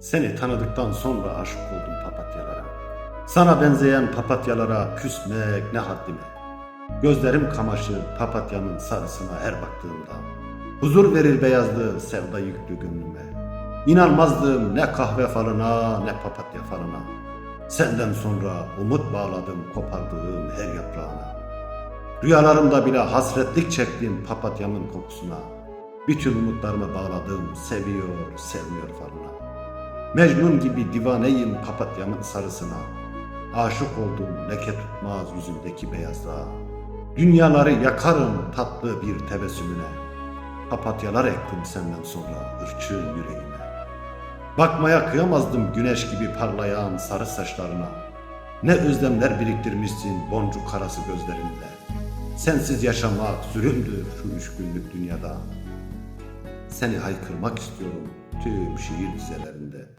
Seni tanıdıktan sonra aşık oldum papatyalara. Sana benzeyen papatyalara küsmek ne haddime. Gözlerim kamaşır papatyanın sarısına her baktığımda. Huzur verir beyazlığı sevda yüklü gönlüme. İnanmazdım ne kahve falına ne papatya falına. Senden sonra umut bağladım kopardığım her yaprağına. Rüyalarımda bile hasretlik çektim papatyamın kokusuna. Bütün umutlarımı bağladım seviyor sevmiyor falına. Mecnun gibi divaneyim papatyamın sarısına. Aşık oldum leke tutmaz yüzündeki beyazlığa. Dünyaları yakarım tatlı bir tebessümüne. Papatyalar ektim senden sonra ırçın yüreğime. Bakmaya kıyamazdım güneş gibi parlayan sarı saçlarına. Ne özlemler biriktirmişsin boncuk karası gözlerinde. Sensiz yaşamak zulümdür şu üç günlük dünyada. Seni haykırmak istiyorum tüm şiir dizelerinde.